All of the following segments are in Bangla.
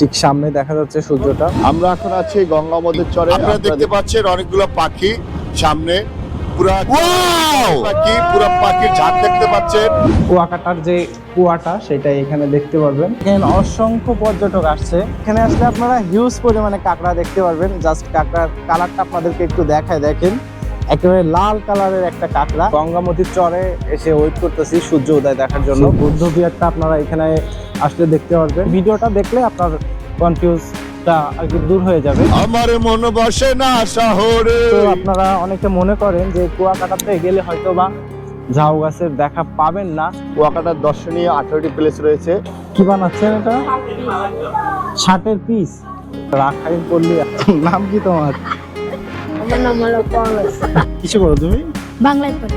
ঠিক সামনে দেখা যাচ্ছে সূর্যটা। আমরা এখন আছি গঙ্গামদের চরে। আপনারা দেখতে পাচ্ছেন অনেকগুলো পাখি সামনে। পুরা পাখি পুরা পাখির ঝাঁক দেখতে পাচ্ছেন। কুয়াকাটার যে কুয়াটা সেটা এখানে দেখতে পারবেন। এখানে অসংখ্য পর্যটক আসছে। এখানে আসলে আপনারা হিউজ পরিমাণে কাঁকড়া দেখতে পারবেন। জাস্ট কাঁকড়ার কালারটা আপনাদেরকে একটু দেখায় দেখেন। একেবারে লাল কালারের একটা কাঁকড়া। গঙ্গামতির চরে এসে ওয়েট করতেছি সূর্য উদয় দেখার জন্য। বুদ্ধ বিহারটা আপনারা এখানে আসলে দেখতে পারবেন। ভিডিওটা দেখলে আপনার কনফিউজটা আর কি দূর হয়ে যাবে। আমার মন বসে না শহরে। তো আপনারা অনেকে মনে করেন যে কুয়াকাটাতে গেলে হয়তো বা ঝাউ গাছের দেখা পাবেন না। কুয়াকাটার দর্শনীয় আঠারোটি প্লেস রয়েছে। কি বানাচ্ছেন এটা? ষাটের পিস রাখাইন পল্লী। নাম কি তোমার? আমার নাম হলো পরশ কিছু করো তুমি? বাংলায় পড়ে।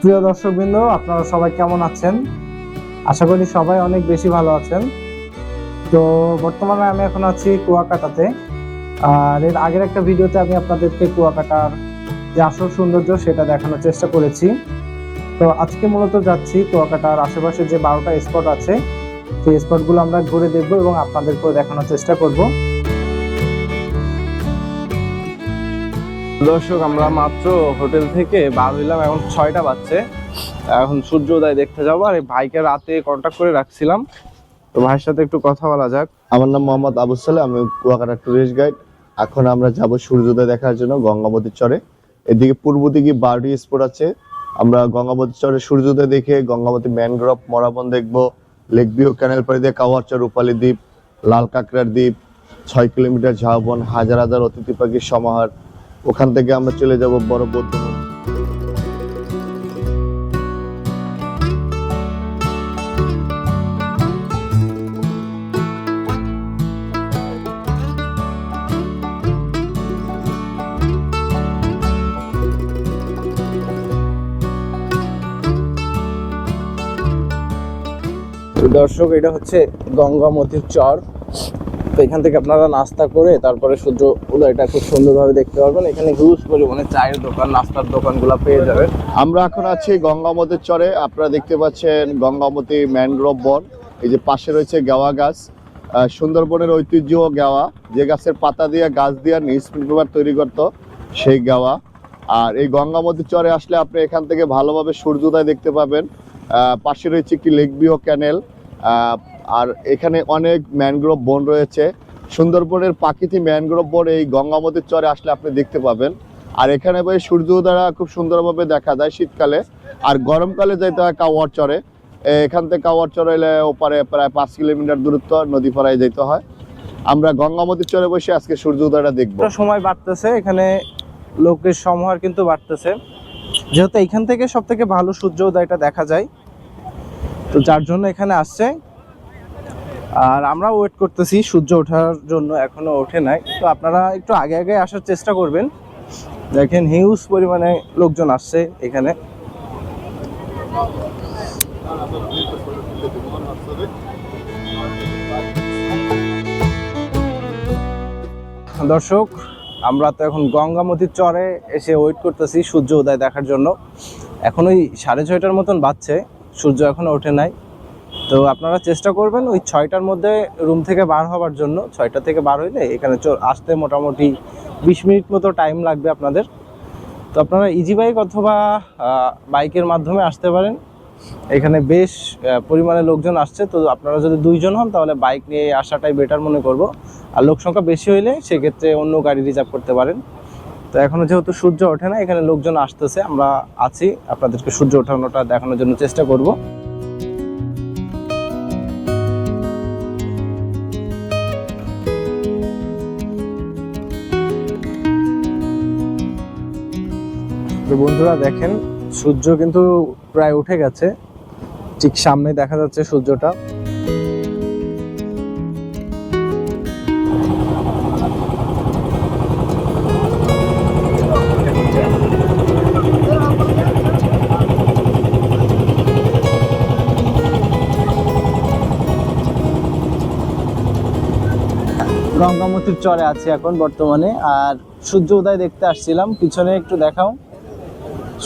প্রিয় দর্শকবৃন্দ আপনারা সবাই কেমন আছেন? আশা করি সবাই অনেক বেশি ভালো আছেন। তো বর্তমানে আমি এখন আছি কুয়াকাটাতে। আর এর আগের একটা ভিডিওতে আমি আপনাদেরকে কুয়াকাটার যে আসল সৌন্দর্য সেটা দেখানোর চেষ্টা করেছি। তো আজকে মূলত যাচ্ছি কুয়াকাটার আশেপাশে যে বারোটা স্পট আছে সেই স্পটগুলো আমরা ঘুরে দেখব এবং আপনাদেরকেও দেখানোর চেষ্টা করব। দর্শক আমরা মাত্র হোটেল থেকে বার হইলাম। এখন ছয়টা বাজছে। এখন সূর্য উদয় দেখতে যাব। আর ভাইকে রাতে কন্ট্যাক্ট করে রাখছিলাম। তো ভাইয়ের সাথে একটু কথা বলা যাক। আমার নাম মোহাম্মদ আবু সালে আমি কুয়াকাটা টুরিস্ট গাইড এখন আমরা যাব সূর্যোদয় দেখার জন্য গঙ্গামতির চরে। এদিকে পূর্ব দিকে বারোটি স্পট আছে। আমরা গঙ্গামতির চরে সূর্যোদয় দেখে গঙ্গামতি ম্যানগ্রোভ মরাবন দেখব। লেক ভিউ ক্যানেল পাড়ি দিয়ে কাওয়ারচর রূপালী দ্বীপ, লাল কাঁকড়ার দ্বীপ, ছয় কিলোমিটার ঝাউবন, হাজার হাজার অতিথি পাখির সমাহার। ওখান থেকে আমরা চলে যাব বড় বৌদ্ধ দর্শক, এটা হচ্ছে গঙ্গামতির চর। তো এখান থেকে আপনারা নাস্তা করে তারপরে সূর্য উদয়টা খুব সুন্দরভাবে দেখতে পারবেন। এখানে হিউজ পরিমাণে চায়ের দোকান, নাস্তার দোকানগুলো পেয়ে যাবেন। আমরা এখন আছি গঙ্গামতির চরে। আপনারা দেখতে পাচ্ছেন গঙ্গামতি ম্যানগ্রোভ বন। এই যে পাশে রয়েছে গেওয়া গাছ। সুন্দরবনের ঐতিহ্য গেওয়া। যে গাছের পাতা দিয়ে, গাছ দিয়ে নিউজ পেপার তৈরি করতো সেই গেওয়া। আর এই গঙ্গামতির চরে আসলে আপনি এখান থেকে ভালোভাবে সূর্যোদয় দেখতে পাবেন। পাশে রয়েছে একটি লেক ভিউ ক্যানেল। আর এখানে অনেক ম্যানগ্রোভ বন রয়েছে। সুন্দরবনের প্রাকৃতিক ম্যানগ্রোভ বন এই গঙ্গামতির চরে আসলে আপনি দেখতে পাবেন। আর এখানে ভাই সূর্য উদয়টা খুব সুন্দরভাবে দেখা যায় শীতকালে। আর গরমকালে যেতে হয় কাওয়ার চরে এখান থেকে কাওয়ার চরে এলে ওপারে প্রায় পাঁচ কিলোমিটার দূরত্ব নদী পাড়ায় যেতে হয়। আমরা গঙ্গামতির চরে বসে আজকে সূর্য উদয়টা দেখব। সময় বাড়তেছে, এখানে লোকের সমাহার কিন্তু বাড়তেছে। যেহেতু এখান থেকে সব থেকে ভালো সূর্য উদয়টা দেখা যায়। তো যার জন্য এখানে আসছে। আর আমরা ওয়েট করতেছি, সূর্য ওঠার জন্য এখনও ওঠে নাই। তো আপনারা একটু আগে আগে আসার চেষ্টা করবেন। দেখেন হিউজ পরিমাণে লোকজন আসছে এখানে। দর্শক, আমরা তো এখন গঙ্গামতির চরে এসে ওয়েট করতেছি সূর্য উদয় দেখার জন্য। এখন ওই সাড়ে ছয়টার মতন বাজছে। সূর্য এখনও ওঠে নাই। তো আপনারা চেষ্টা করবেন ওই ছয়টার মধ্যে রুম থেকে বার হওয়ার জন্য। ছয়টা থেকে বার হইলে এখানে আসতে মোটামুটি বিশ মিনিট মতো টাইম লাগবে আপনাদের। তো আপনারা ইজি বাইক অথবা বাইকের মাধ্যমে আসতে পারেন। এখানে বেশ পরিমাণে লোকজন আসছে। তো আপনারা যদি দুইজন হন, তাহলে বাইক নিয়ে আসাটাই বেটার মনে করব। আর লোক সংখ্যা বেশি হইলে সেক্ষেত্রে অন্য গাড়ি রিজার্ভ করতে পারেন। তো এখনও যেহেতু সূর্য ওঠে না, এখানে লোকজন আসতেছে, আমরা আছি। আপনাদেরকে সূর্য ওঠানোটা দেখানোর জন্য চেষ্টা করব। তো বন্ধুরা দেখেন, সূর্য কিন্তু প্রায় উঠে গেছে। ঠিক সামনে দেখা যাচ্ছে সূর্যটা। গঙ্গামতির চরে আছি এখন বর্তমানে। আর সূর্য উদয় দেখতে আসছিলাম। পিছনে একটু দেখাও।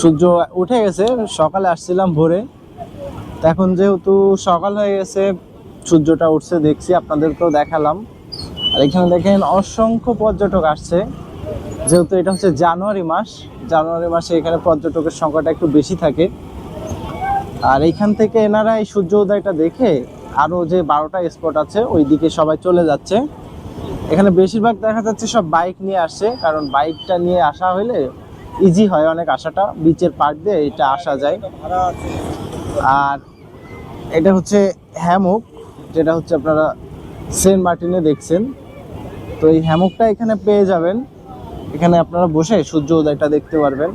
সূর্য উঠে গেছে, সকালে আসছিলাম ভোরে। এখন যেহেতু সকাল হয়ে গেছে, সূর্যটা উঠছে, দেখছি, আপনাদেরকেও দেখালাম। আর এখানে দেখেন, অসংখ্য পর্যটক আসছে। যেহেতু এটা হচ্ছে জানুয়ারি মাস, জানুয়ারি মাসে এখানে পর্যটকের সংখ্যাটা একটু বেশি থাকে। আর এইখান থেকে এনারা এই সূর্য উদয়টা দেখে আরও যে বারোটা স্পট আছে ওই দিকে সবাই চলে যাচ্ছে। এখানে বেশিরভাগ দেখা যাচ্ছে সব বাইক নিয়ে আসে, কারণ বাইকটা নিয়ে আসা হলে ইজি হয় অনেক আসাটা বিচের পার্ক দিয়ে এটা আসা যায়। আর এটা হচ্ছে হ্যামক, যেটা হচ্ছে আপনারা সেন্ট মার্টিনে দেখছেন। তো এই হ্যামকটা এখানে পেয়ে যাবেন। এখানে আপনারা বসে সূর্য উদয়টা দেখতে পারবেন।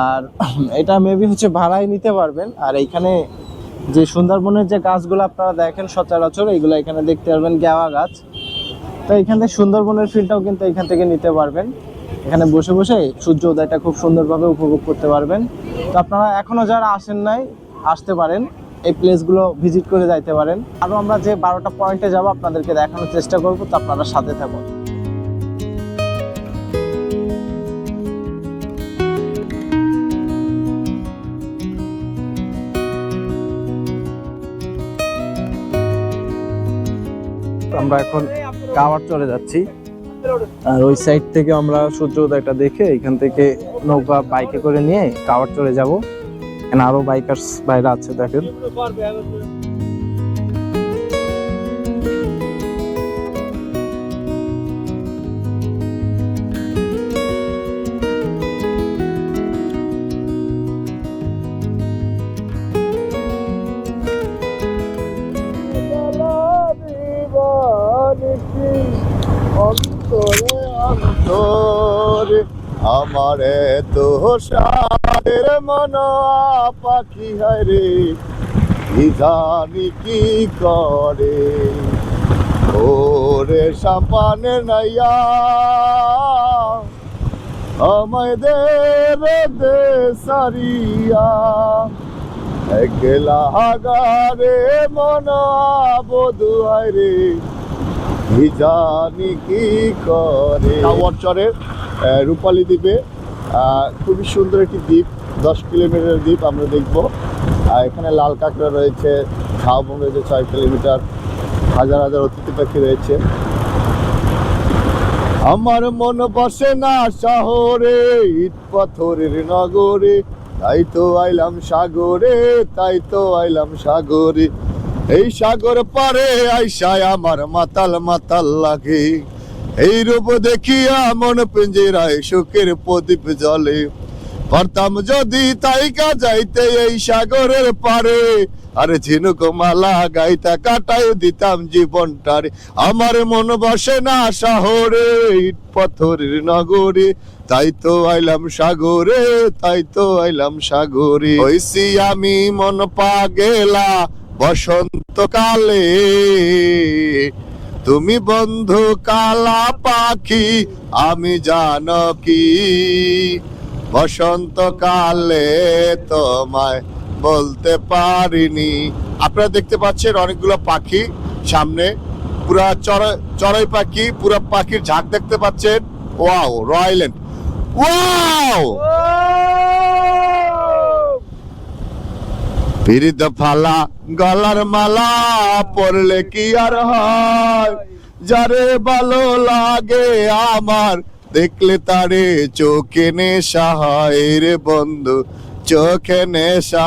আর এটা মেবি হচ্ছে ভাড়ায় নিতে পারবেন। আর এইখানে যে সুন্দরবনের যে গাছগুলো আপনারা দেখেন সচরাচর এইগুলো এখানে দেখতে পারবেন গেওয়া গাছ। তো এখান থেকে সুন্দরবনের ফিলটাও কিন্তু এখান থেকে নিতে পারবেন। এখানে বসে বসে সূর্য উদয়টা খুব সুন্দরভাবে উপভোগ করতে পারবেন। তো আপনারা এখনও যারা আসেন নাই, আসতে পারেন। এই প্লেসগুলো ভিজিট করে যাইতে পারেন। আরও আমরা যে বারোটা পয়েন্টে যাব আপনাদেরকে দেখানোর চেষ্টা করব, তো আপনারা সাথে থাকুন। আমরা এখন কাওয়ার চলে যাচ্ছি। আর ওই সাইড থেকে আমরা সূর্যোদয়টা দেখে এখান থেকে নৌকা বাইকে করে নিয়ে কাওয়ার চলে যাব। আরও বাইকার্স বাইরে আছে দেখেন। আমার তো সাদের মন পাখি রে। কি জানি কি করে। ওরে সাপানে নাইয়া আমায় দে সারিয়া একলা হাগারে মন বধু রে। কি জানি কি করে। আহ, রূপালী দ্বীপে। খুবই সুন্দর একটি দ্বীপ, দশ কিলোমিটার দ্বীপ আমরা দেখব। আর এখানে লাল কাঁকড়া রয়েছে ঝাউবন রয়েছে ছয় কিলোমিটার, হাজার হাজার অতিথি পাখি রয়েছে। আমার মন বসে না শহরে, ইট পাথরের নগরে, তাই তো আইলাম সাগরে, তাই তো আইলাম সাগরে। এই সাগর পারে আইসায় আমার মাতাল মাতাল লাগে। এই রূপ দেখিয়া মন পিঞ্জিরায় সুখের প্রদীপ জলে পারতাম যদি তাইকা যাইতে এই সাগরের পারে, আরে ঝিনুক মালা গাইতা কাটাই দিতাম জীবনটারে। আমার মন বসে না শহরে, ইট পাথরের নগরে। তাই তো আইলাম সাগরে, তাই তো আইলাম সাগরে। হইছি আমি মন পাগেলা বসন্তকালে। তুমি বন্ধু কালা পাখি, আমি জানকি বসন্তকালে তোমায় বলতে পারিনি। আপনারা দেখতে পাচ্ছেন অনেকগুলো পাখি সামনে। পুরা চড়াই পাখি, পুরা পাখির ঝাঁক দেখতে পাচ্ছেন। ওয়াও রয়্যালেন্ড ওয়াও! পিরিত ফালা গলার মালা পরলে কি আর হয়? যারে ভালো লাগে আমার, দেখলে তারে চোখে নেশা হয় রে বন্ধু, চোখে নেশা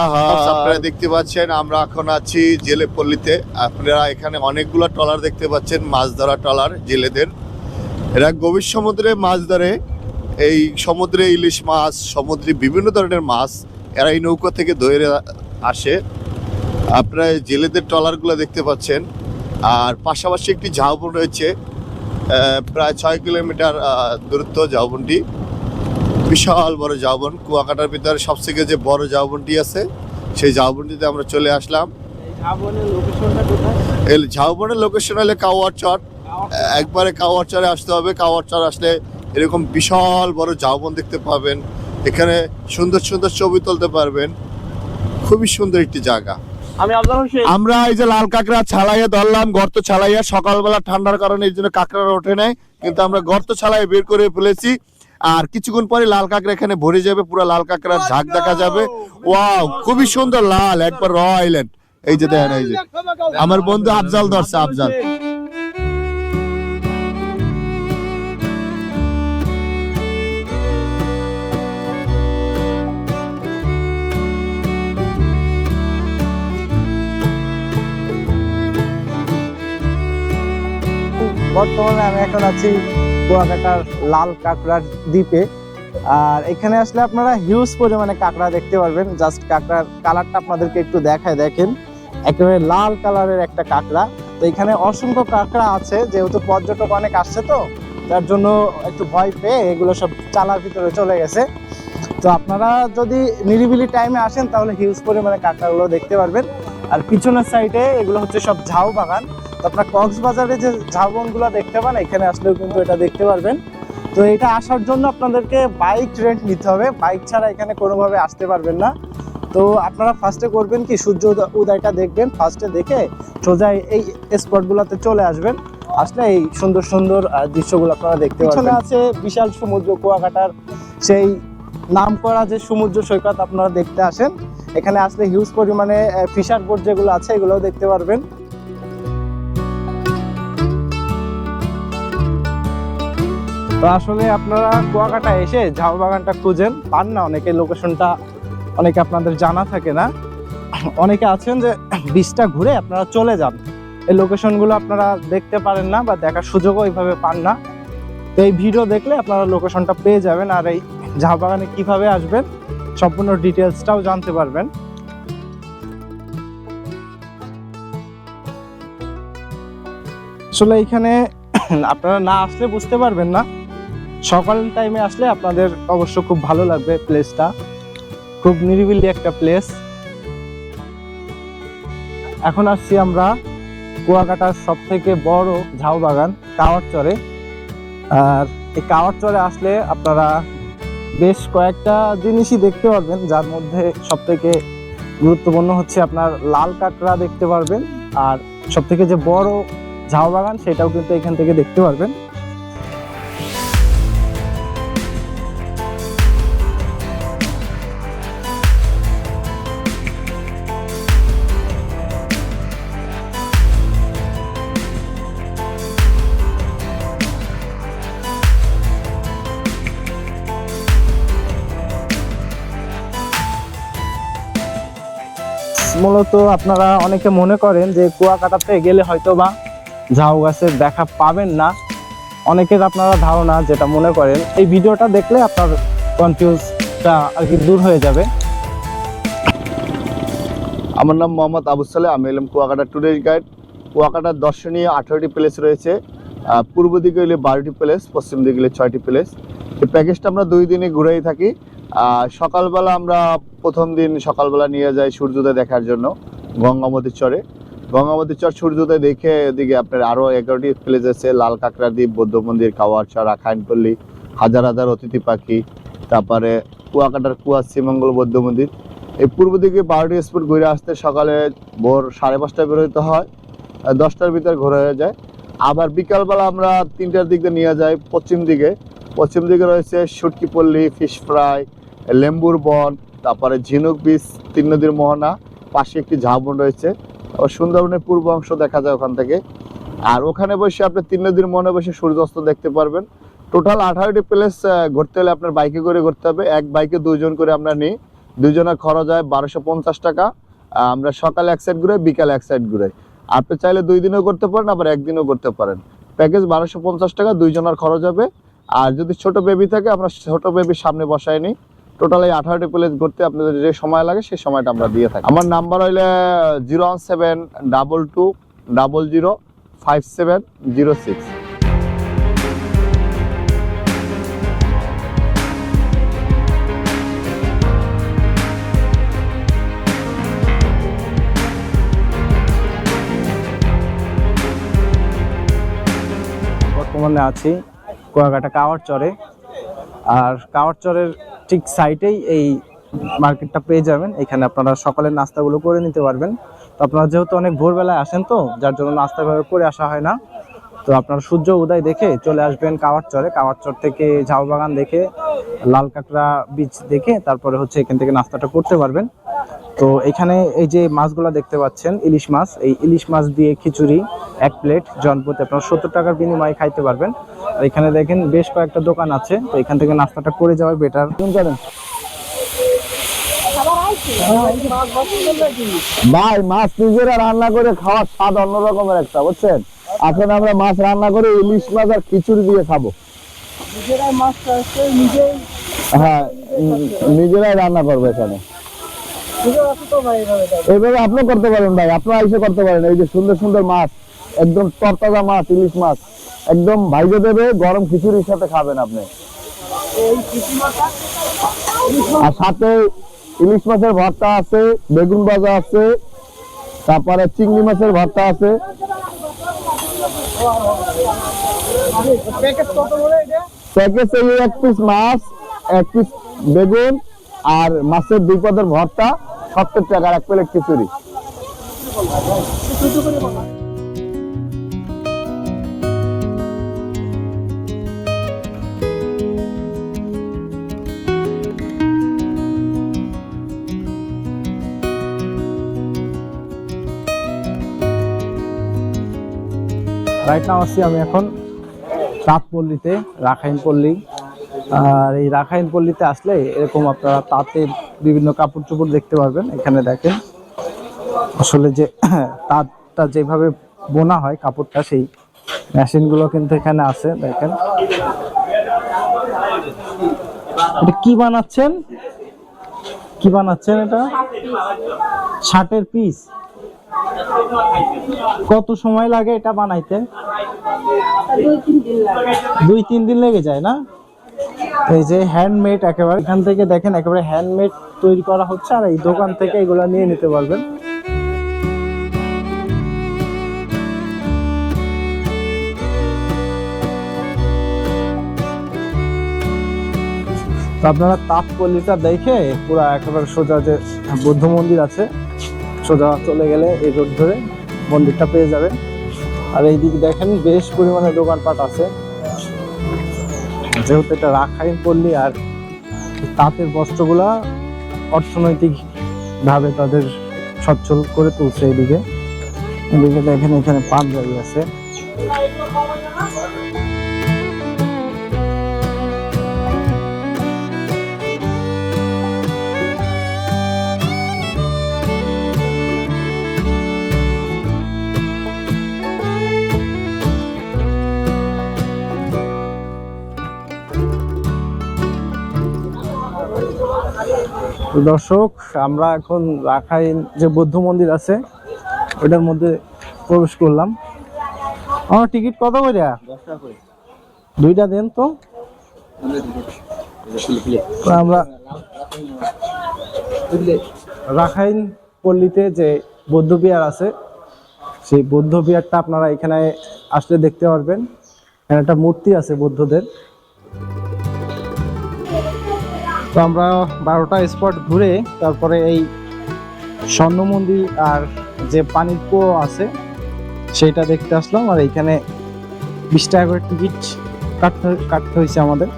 আপনারা দেখতে পাচ্ছেন, আমরা এখন আছি জেলে পল্লীতে। আপনারা এখানে অনেকগুলো ট্রলার দেখতে পাচ্ছেন মাছ ধরা ট্রলার, জেলেদের। এরা গভীর সমুদ্রে মাছ ধরে, এই সমুদ্রে ইলিশ মাছ, সমুদ্রে বিভিন্ন ধরনের মাছ, এরা এই নৌকা থেকে ধরে আসে। আপনারা জেলেদের ট্রলারগুলো দেখতে পাচ্ছেন। আর পাশাপাশি একটি ঝাউবন রয়েছে প্রায় ছয় কিলোমিটার দূরত্ব ঝাউবনটি। বিশাল বড় ঝাউবন কুয়াকাটার ভিতরে সবথেকে যে বড় ঝাউবনটি আছে সেই ঝাউবনটিতে আমরা চলে আসলাম। ঝাউবনের লোকেশন হলে কাওয়ার চট একবারে কাওয়ার চরে আসতে হবে। কাওয়ার চর আসলে এরকম বিশাল বড় ঝাউবন দেখতে পাবেন। এখানে সুন্দর সুন্দর ছবি তুলতে পারবেন। খুবই সুন্দর একটি জায়গা। আমি আমরা এই যে লাল কাঁকড়া ছালাইয়া ধরলাম গর্ত ছালাইয়া সকালবেলা ঠান্ডার কারণে এই জন্য কাঁকড়ারা ওঠে নাই কিন্তু আমরা গর্ত ছালাই বের করে ফেলেছি। আর কিছুক্ষণ পরে লাল কাঁকড়া এখানে ভরে যাবে পুরো লাল কাঁকড়ার ঝাঁক দেখা যাবে। ওয়াও খুবই সুন্দর লাল একবার র আইল্যান্ড। এই যে দেখেন এই যে। আমার বন্ধু আফজাল ধরছে আফজাল। বর্তমানে আমি এখন আছি কুয়াকাটার লাল কাঁকড়ার দ্বীপে। আর এখানে আসলে আপনারা হিউজ পরিমাণে কাঁকড়া দেখতে পারবেন। জাস্ট কাঁকড়ার কালারটা আপনাদেরকে একটু দেখায় দেখেন। একেবারে লাল কালারের একটা কাঁকড়া। তো এখানে অসংখ্য কাঁকড়া আছে, যেহেতু পর্যটক অনেক আসছে তো তার জন্য একটু ভয় পেয়ে এগুলো সব চালার ভিতরে চলে গেছে। তো আপনারা যদি নিরিবিলি টাইমে আসেন, তাহলে হিউজ পরিমাণে কাঁকড়াগুলো দেখতে পারবেন। আর পিছনের সাইডে এগুলো হচ্ছে সব ঝাউ বাগান। আপনার কক্সবাজারে যে ঝাউবনগুলো দেখতে পান, এখানে আসলেও কিন্তু এটা দেখতে পারবেন। তো এটা আসার জন্য আপনাদেরকে বাইক রেন্ট নিতে হবে। বাইক ছাড়া এখানে কোনোভাবে আসতে পারবেন না। তো আপনারা ফার্স্টে করবেন কি, সূর্য উদয়টা দেখবেন। ফার্স্টে দেখে সোজা এই স্পটগুলোতে চলে আসবেন। আসলে এই সুন্দর সুন্দর দৃশ্যগুলো আপনারা দেখতে পিছনে আছে বিশাল সমুদ্র, কুয়াকাটার সেই নাম করা যে সমুদ্র সৈকত আপনারা দেখতে আসেন। এখানে আসলে হিউজ পরিমাণে ফিশার বোট যেগুলো আছে, এগুলোও দেখতে পারবেন। তো আসলে আপনারা কুয়াকাটা এসে ঝাউ বাগানটা খুঁজেন, পান না অনেকে, লোকেশনটা অনেকে আপনাদের জানা থাকে না। অনেকে আছেন যে বিচটা ঘুরে আপনারা চলে যান। এই লোকেশনগুলো আপনারা দেখতে পারেন না বা দেখার সুযোগও এইভাবে পান না। তো এই ভিডিও দেখলে আপনারা লোকেশনটা পেয়ে যাবেন আর এই ঝাউ বাগানে কীভাবে আসবেন সম্পূর্ণ ডিটেলসটাও জানতে পারবেন। আসলে এখানে আপনারা না আসলে বুঝতে পারবেন না। সকাল টাইমে আসলে আপনাদের অবশ্য খুব ভালো লাগবে প্লেসটা খুব নিরিবিলি একটা প্লেস এখন আসছি আমরা কুয়াকাটার সব থেকে বড় ঝাউ বাগান, কাওয়ার চরে। আর এই কাওয়ার চরে আসলে আপনারা বেশ কয়েকটা জিনিসই দেখতে পারবেন, যার মধ্যে সব থেকে গুরুত্বপূর্ণ হচ্ছে আপনার লাল কাঁকড়া দেখতে পারবেন। আর সব থেকে যে বড় ঝাউ বাগান, সেটাও কিন্তু এখান থেকে দেখতে পারবেন। মূলত আপনারা অনেকে মনে করেন যে কুয়াকাটাতে গেলে হয়তো বা ঝাউ গাছের দেখা পাবেন না। অনেকের আপনারা ধারণা যেটা মনে করেন, এই ভিডিওটা দেখলে আপনার কনফিউজটা আর কি দূর হয়ে যাবে। আমার নাম মোহাম্মদ আবু সালে আমি এলাম কুয়াকাটা ট্যুরিস্ট গাইড। কুয়াকাটার দর্শনীয় আঠারোটি প্লেস রয়েছে। পূর্ব দিকে হলে বারোটি প্লেস, পশ্চিম দিকে হলে ছয়টি প্লেস। এই প্যাকেজটা আমরা দুই দিনে ঘুরেই থাকি। সকালবেলা আমরা প্রথম দিন সকালবেলা নিয়ে যাই সূর্যোদয় দেখার জন্য গঙ্গামতির চরে। গঙ্গামতির চর সূর্যোদয় দেখে এদিকে আপনার আরও এগারোটি প্লেস আছে, লাল কাঁকড়া দ্বীপ বৌদ্ধ মন্দির কাওয়ারচর আখাইনপল্লী হাজার হাজার অতিথি পাখি, তারপরে কুয়াকাটার কুয়া, শ্রীমঙ্গল বৌদ্ধ মন্দির। এই পূর্ব দিকে বারোটি স্পট ঘুরে আসতে সকালে ভোর সাড়ে পাঁচটায় বেরোতে হয় দশটার ভিতর ঘোরা হয়ে যায়। আবার বিকালবেলা আমরা তিনটার দিকে নিয়ে যাই পশ্চিম দিকে। পশ্চিম দিকে রয়েছে সুটকি পল্লী, ফিশ ফ্রাই লেম্বুর বন, তারপরে ঝিনুক বিচ, তিন নদীর মোহনা, পাশে একটি ঝাউবন রয়েছে। সুন্দরবনের পূর্ব অংশ দেখা যায় ওখান থেকে। আর ওখানে বসে আপনি তিন নদীর মোহনে বসে সূর্যাস্ত দেখতে পারবেন। টোটাল আঠারোটি প্লেস ঘুরতে হলে আপনার বাইকে করে ঘুরতে হবে। এক বাইকে দুজন করে আমরা নিই। দুজনের খরচ হয় বারোশো পঞ্চাশ টাকা। আমরা সকালে এক সাইড ঘুরে বিকালে এক সাইড ঘুরে আপনি চাইলে দুই দিনও করতে পারেন, আবার একদিনও করতে পারেন। প্যাকেজ বারোশো পঞ্চাশ টাকা, দুইজনের খরচ হবে। আর যদি ছোট বেবি থাকে, আমরা ছোট বেবি সামনে বসাই নিই। টোটাল এই আঠারোটি প্লেস ঘুরতে আপনাদের যে সময় লাগে, সেই সময়টা আমরা দিয়ে থাকি। আমার নাম্বার হইলে zero one seven double two double zero five seven zero six বর্তমানে আছি কুয়াকাটা কাওয়ার চরে। আর কাওয়ারচরের ঠিক সাইটেই এই মার্কেটটা পেয়ে যাবেন। এখানে আপনারা সকালের নাস্তাগুলো করে নিতে পারবেন। তো আপনারা যেহেতু অনেক ভোরবেলায় আসেন তো, যার জন্য নাস্তাভাবে করে আসা হয় না। তো আপনার সূর্য উদয় দেখে চলে আসবেন কাওয়ারচরে কাওয়ারচর থেকে ঝাউ বাগান দেখে লাল কাঁকড়া বীচ দেখে, তারপরে হচ্ছে এখান থেকে নাস্তাটা করতে পারবেন। তো এখানে এই যে মাছগুলো দেখতে পাচ্ছেন, ইলিশ মাছ, এই ইলিশ মাছ দিয়ে খিচুড়ি, এক প্লেট জনপতি আপনার সত্তর টাকার বিনিময়ে খাইতে পারবেন। আর এখানে দেখেন বেশ কয়েকটা দোকান আছে, তো এখান থেকে নাস্তাটা করে যাওয়াই বেটার করেন ভাই, মাছ নিজেরা রান্না করে খাওয়ার স্বাদ অন্য রকমের একটা, বুঝছেন? এখন আমরা মাছ রান্না করে ইলিশ মাছ আর খিচুড়ি দিয়ে খাব। হ্যাঁ নিজেরাই রান্না করব এখানে। এইভাবে আপনি করতে পারেন ভাই আপনারা এসে করতে পারেন। এই যে সুন্দর সুন্দর মাছ একদম তরতাজা মাছ ইলিশ মাছ একদম ভাইজে দেবে গরম খিচুড়ির সাথে খাবেন আপনি। আর সাথে ইলিশ মাছের ভর্তা আছে বেগুন ভাজা আছে তারপরে চিংড়ি মাছের ভর্তা আছে। মাছ বেগুন আর মাছের দুই পদের ভর্তা সত্তর টাকার এক প্লেট খিচুড়ি। রাইট নাও আছি আমি এখন তাঁতপল্লীতে রাখাইন পল্লী। আর এই রাখাইন পল্লীতে আসলে এরকম আপনারা তাঁতের বিভিন্ন কাপড় চোপড় দেখতে পারবেন এখানে দেখেন। আসলে যে তাঁতটা যেভাবে বোনা হয় কাপড়টা সেই মেশিনগুলো কিন্তু এখানে আছে দেখেন। এটা কি বানাচ্ছেন? কি বানাচ্ছেন এটা? শার্টের পিস কত সময় লাগে এটা বানাইতে? দুই তিন দিন লেগে যায় না? এই যে হ্যান্ডমেড একেবারে, এখান থেকে দেখেন একেবারে হ্যান্ডমেড তৈরি করা হচ্ছে, আর এই দোকান থেকে এগুলো নিয়ে নিতে পারবেন। তো আপনারা তাঁতপল্লিটা দেখে পুরো একেবারে সোজা যে বৌদ্ধ মন্দির আছে সোজা চলে গেলে এই রোড ধরে মন্দিরটা পেয়ে যাবেন আর এইদিকে দেখেন বেশ পরিমাণে দোকানপাট আছে। যেহেতু এটা রাখাইন পল্লী আর তাঁতের বস্ত্রগুলা অর্থনৈতিক ভাবে তাদের সচ্ছল করে তুলছে এদিকে এদিকে দেখেন এখানে পাঞ্জাবি আছে। দর্শক, আমরা এখন রাখাইন যে বৌদ্ধ মন্দির আছে ওইটার মধ্যে প্রবেশ করলাম। আমার টিকিট কত করে দুইটা দেন তো। তো আমরা রাখাইন পল্লীতে যে বৌদ্ধ বিহার আছে, সেই বৌদ্ধ বিহারটা আপনারা এখানে আসলে দেখতে পারবেন। এখানে একটা মূর্তি আছে বৌদ্ধদের। তো আমরা বারোটা স্পট ঘুরে তারপরে এই স্বর্ণ মন্দির আর যে পানির কুয়ো আছে সেটা দেখতে আসলাম। আর এইখানে বিশ টাকা করে টিকিট কাটতে কাটতে হয়েছে আমাদের।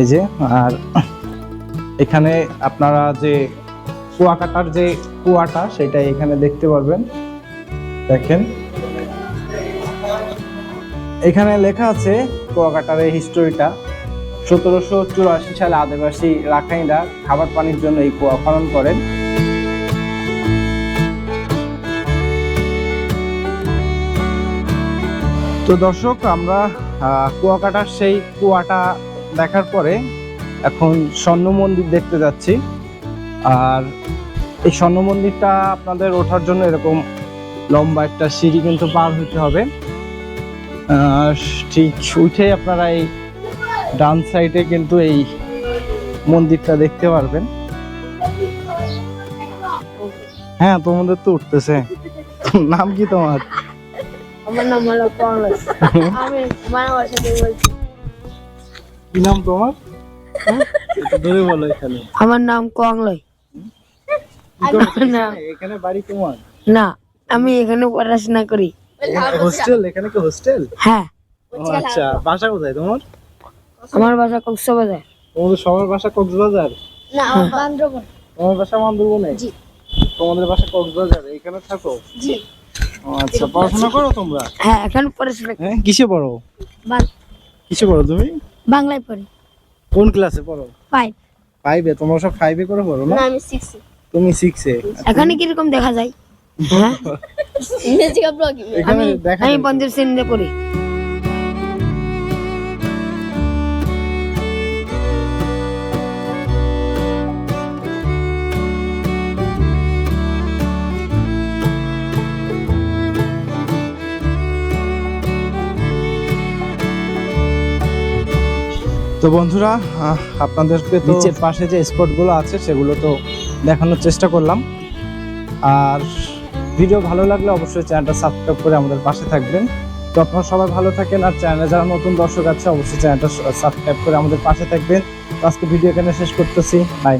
এই যে, আর এখানে আপনারা যে কুয়াকাটার যে কুয়াটা, সেটা এখানে দেখতে পারবেন। দেখেন। এখানে লেখা আছে কুয়াকাটার এই হিস্টোরিটা সতেরোশো চুরাশি সালে আদিবাসী রাখাইনরা খাবার পানির জন্য এই কুয়া খনন করেন। তো দর্শক, আমরা কুয়াকাটার সেই কুয়াটা দেখার পরে এখন স্বর্ণ মন্দির দেখতে যাচ্ছি। আর এই স্বর্ণ মন্দিরটা আপনাদের ওঠার জন্য এরকম লম্বা একটা সিঁড়ি কিন্তু পার হতে হবে। ঠিক উঠে আপনারা এই ডান সাইডে কিন্তু এই মন্দিরটা দেখতে পারবেন। হ্যাঁ তোমাদের তো উঠতেছে। নাম কি তোমার? আমার নাম হলো কংগ্রেস আমি বলছি। কি নাম তোমার? হ্যাঁ? ধরে বলো এখানে। আমার নাম। এখানে? এখানে বাড়ি তোমার? না আমি এখানে পড়াশোনা করি। হোস্টেল এখানে কি হোস্টেল হ্যাঁ। আচ্ছা বাসা কোথায় তোমার? আমার বাসা কক্সবাজার। তোমাদের সবার বাসা কক্সবাজার? না বান্দরবন। তোমার বাসা বান্দরবনে? জি। তোমাদের বাসা কক্সবাজার এখানে থাকো? জি। আচ্ছা পড়াশোনা করো তোমরা? হ্যাঁ এখন পড়াশোনা হ্যাঁ কিসে পড়ো? কিসে পড়ো তুমি? বাংলায় পড়ি। কোন ক্লাসে পড়ো? ফাইভ ফাইভে তোমরা সব ফাইভে করে পড়ো না? না আমি সিক্স তুমি সিক্সে এখানে কীরকম দেখা যায়? হ্যাঁ? আমি। পঞ্চম শ্রেণীতে পড়ি। তো বন্ধুরা আপনাদেরকে নিচের পাশে যে স্পটগুলো আছে, সেগুলো তো দেখানোর চেষ্টা করলাম। আর ভিডিও ভালো লাগলে অবশ্যই চ্যানেলটা সাবস্ক্রাইব করে আমাদের পাশে থাকবেন। তো আপনারা সবাই ভালো থাকেন, আর চ্যানেলে যারা নতুন দর্শক আছে, অবশ্যই চ্যানেলটা সাবস্ক্রাইব করে আমাদের পাশে থাকবেন। আজকে ভিডিও এখানে শেষ করতেছি। বাই